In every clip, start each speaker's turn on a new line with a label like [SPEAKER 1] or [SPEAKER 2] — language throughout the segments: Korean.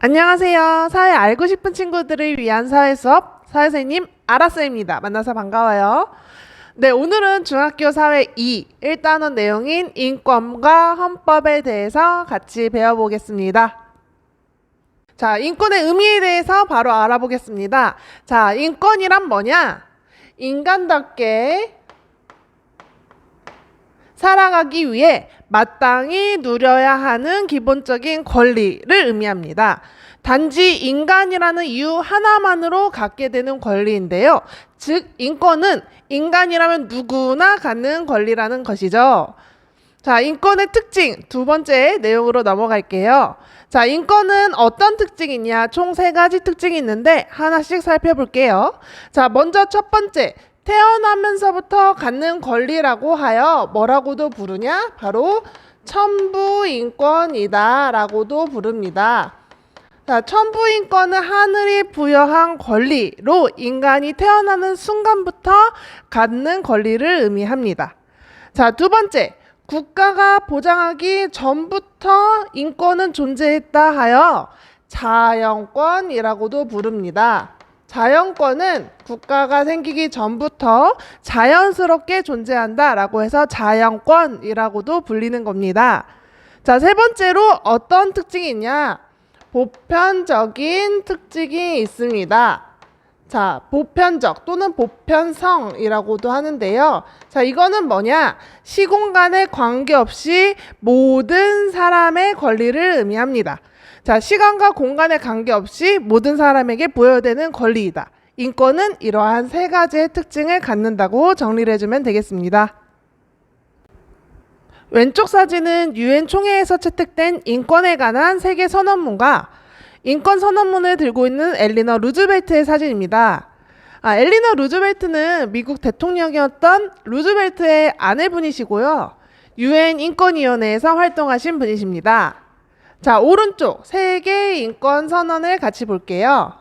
[SPEAKER 1] 안녕하세요. 사회 알고 싶은 친구들을 위한 사회 수업 사회선생님 아라쌤입니다. 만나서 반가워요. 네, 오늘은 중학교 사회 2 1단원 내용인 인권과 헌법에 대해서 같이 배워보겠습니다. 자, 인권의 의미에 대해서 바로 알아보겠습니다. 자, 인권이란 뭐냐? 인간답게 살아가기 위해 마땅히 누려야 하는 기본적인 권리를 의미합니다. 단지 인간이라는 이유 하나만으로 갖게 되는 권리인데요. 즉, 인권은 인간이라면 누구나 갖는 권리라는 것이죠. 자, 인권의 특징 두 번째 내용으로 넘어갈게요. 자, 인권은 어떤 특징이 있냐? 총 세 가지 특징이 있는데 하나씩 살펴볼게요. 자, 먼저 첫 번째. 태어나면서부터 갖는 권리라고 하여 뭐라고도 부르냐? 바로 천부인권이다 라고도 부릅니다. 자, 천부인권은 하늘이 부여한 권리로 인간이 태어나는 순간부터 갖는 권리를 의미합니다. 자, 두 번째. 국가가 보장하기 전부터 인권은 존재했다 하여 자연권이라고도 부릅니다. 자연권은 국가가 생기기 전부터 자연스럽게 존재한다라고 해서 자연권이라고도 불리는 겁니다. 자, 세 번째로 어떤 특징이 있냐? 보편적인 특징이 있습니다. 자, 보편적 또는 보편성이라고도 하는데요. 자, 이거는 뭐냐? 시공간에 관계없이 모든 사람의 권리를 의미합니다. 자, 시간과 공간에 관계없이 모든 사람에게 부여되는 권리이다. 인권은 이러한 세 가지의 특징을 갖는다고 정리를 해주면 되겠습니다. 왼쪽 사진은 유엔 총회에서 채택된 인권에 관한 세계 선언문과 인권 선언문을 들고 있는 엘리너 루즈벨트의 사진입니다. 아, 엘리너 루즈벨트는 미국 대통령이었던 루즈벨트의 아내분이시고요. 유엔 인권위원회에서 활동하신 분이십니다. 자, 오른쪽 세계 인권 선언을 같이 볼게요.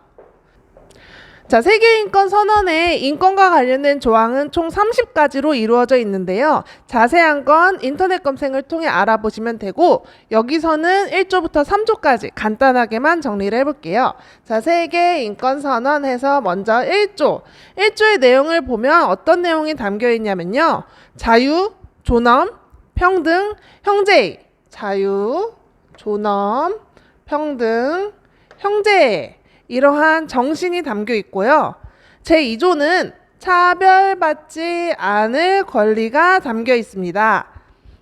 [SPEAKER 1] 자, 세계 인권 선언에 인권과 관련된 조항은 총 30가지로 이루어져 있는데요. 자세한 건 인터넷 검색을 통해 알아보시면 되고 여기서는 1조부터 3조까지 간단하게만 정리를 해 볼게요. 자, 세계 인권 선언에서 먼저 1조. 1조의 내용을 보면 어떤 내용이 담겨 있냐면요. 자유, 존엄, 평등, 형제의. 자유, 존엄, 평등, 형제의. 이러한 정신이 담겨 있고요. 제2조는 차별받지 않을 권리가 담겨 있습니다.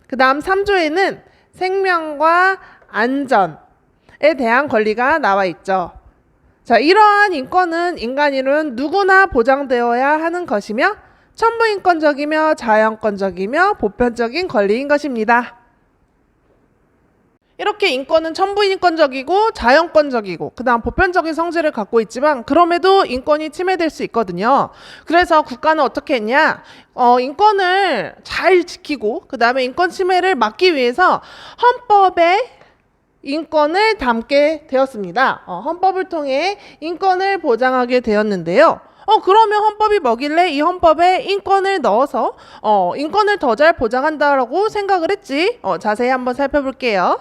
[SPEAKER 1] 그 다음 3조에는 생명과 안전에 대한 권리가 나와 있죠. 자, 이러한 인권은 인간이론 누구나 보장되어야 하는 것이며 천부인권적이며 자연권적이며 보편적인 권리인 것입니다. 이렇게 인권은 천부인권적이고 자연권적이고 그다음 보편적인 성질을 갖고 있지만 그럼에도 인권이 침해될 수 있거든요. 그래서 국가는 어떻게 했냐? 어, 인권을 잘 지키고 그다음에 인권 침해를 막기 위해서 헌법에 인권을 담게 되었습니다. 어, 헌법을 통해 인권을 보장하게 되었는데요. 어 그러면 헌법이 뭐길래 이 헌법에 인권을 넣어서 어 인권을 더 잘 보장한다라고 생각을 했지. 어 자세히 한번 살펴볼게요.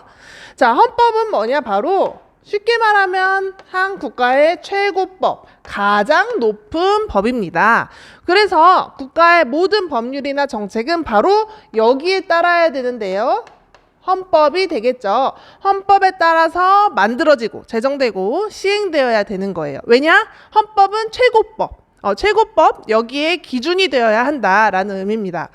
[SPEAKER 1] 자, 헌법은 뭐냐? 바로 쉽게 말하면 한 국가의 최고법, 가장 높은 법입니다. 그래서 국가의 모든 법률이나 정책은 바로 여기에 따라야 되는데요. 헌법이 되겠죠. 헌법에 따라서 만들어지고 제정되고 시행되어야 되는 거예요. 왜냐? 헌법은 최고법. 어, 최고법 여기에 기준이 되어야 한다라는 의미입니다.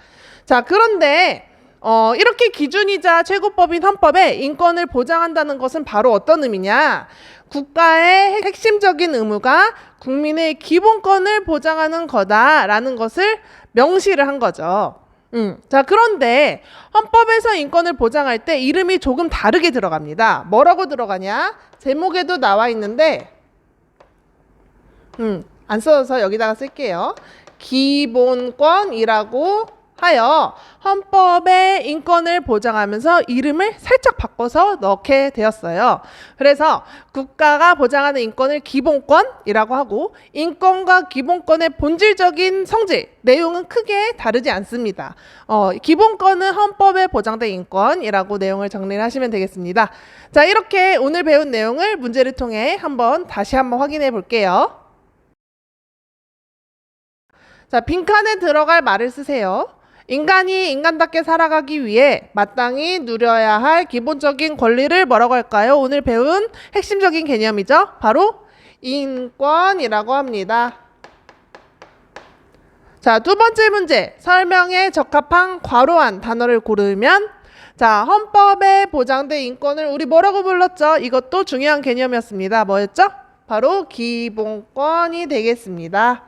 [SPEAKER 1] 자, 그런데 어, 이렇게 기준이자 최고법인 헌법에 인권을 보장한다는 것은 바로 어떤 의미냐? 국가의 핵심적인 의무가 국민의 기본권을 보장하는 거다라는 것을 명시를 한 거죠. 음. 자, 그런데 헌법에서 인권을 보장할 때 이름이 조금 다르게 들어갑니다. 뭐라고 들어가냐? 제목에도 나와 있는데, 음, 안 써서 여기다가 쓸게요. 기본권이라고 하여 헌법에 인권을 보장하면서 이름을 살짝 바꿔서 넣게 되었어요. 그래서 국가가 보장하는 인권을 기본권이라고 하고 인권과 기본권의 본질적인 성질 내용은 크게 다르지 않습니다. 어, 기본권은 헌법에 보장된 인권이라고 내용을 정리를 하시면 되겠습니다. 자, 이렇게 오늘 배운 내용을 문제를 통해 한번 다시 한번 확인해 볼게요. 자, 빈칸에 들어갈 말을 쓰세요. 인간이 인간답게 살아가기 위해 마땅히 누려야 할 기본적인 권리를 뭐라고 할까요? 오늘 배운 핵심적인 개념이죠. 바로 인권이라고 합니다. 자, 두 번째 문제. 설명에 적합한 괄호한 단어를 고르면 자, 헌법에 보장된 인권을 우리 뭐라고 불렀죠? 이것도 중요한 개념이었습니다. 뭐였죠? 바로 기본권이 되겠습니다.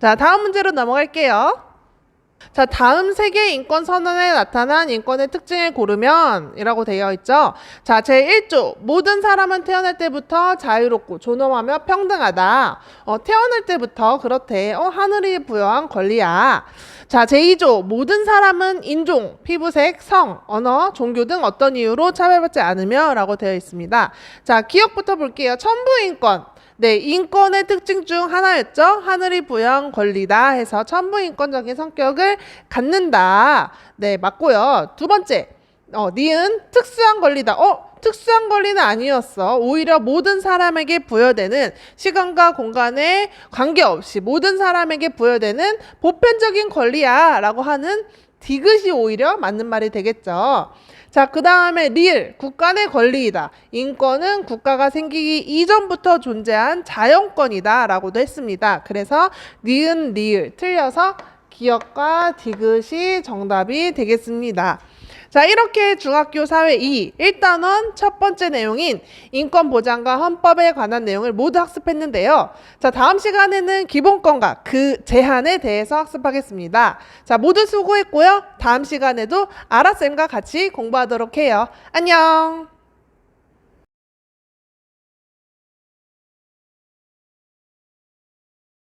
[SPEAKER 1] 자, 다음 문제로 넘어갈게요. 자, 다음 세계 인권 선언에 나타난 인권의 특징을 고르면 이라고 되어 있죠. 자, 제1조. 모든 사람은 태어날 때부터 자유롭고 존엄하며 평등하다. 어, 태어날 때부터 그렇대. 어, 하늘이 부여한 권리야. 자, 제2조. 모든 사람은 인종, 피부색, 성, 언어, 종교 등 어떤 이유로 차별받지 않으며 라고 되어 있습니다. 자, 기억부터 볼게요. 천부인권. 네, 인권의 특징 중 하나였죠. 하늘이 부여한 권리다 해서 천부인권적인 성격을 갖는다. 네, 맞고요. 두 번째, 어, 니은 특수한 권리다. 어, 특수한 권리는 아니었어. 오히려 모든 사람에게 부여되는 시간과 공간에 관계없이 모든 사람에게 부여되는 보편적인 권리야. 라고 하는 디귿이 오히려 맞는 말이 되겠죠. 자, 그 다음에 리을, 국가 의 권리이다. 인권은 국가가 생기기 이전부터 존재한 자연권이다. 라고도 했습니다. 그래서 니은, 리을, 틀려서 기억과 디귿이 정답이 되겠습니다. 자, 이렇게 중학교 사회 2 1단원 첫 번째 내용인 인권 보장과 헌법에 관한 내용을 모두 학습했는데요. 자, 다음 시간에는 기본권과 그 제한에 대해서 학습하겠습니다. 자, 모두 수고했고요. 다음 시간에도 아라쌤과 같이 공부하도록 해요. 안녕!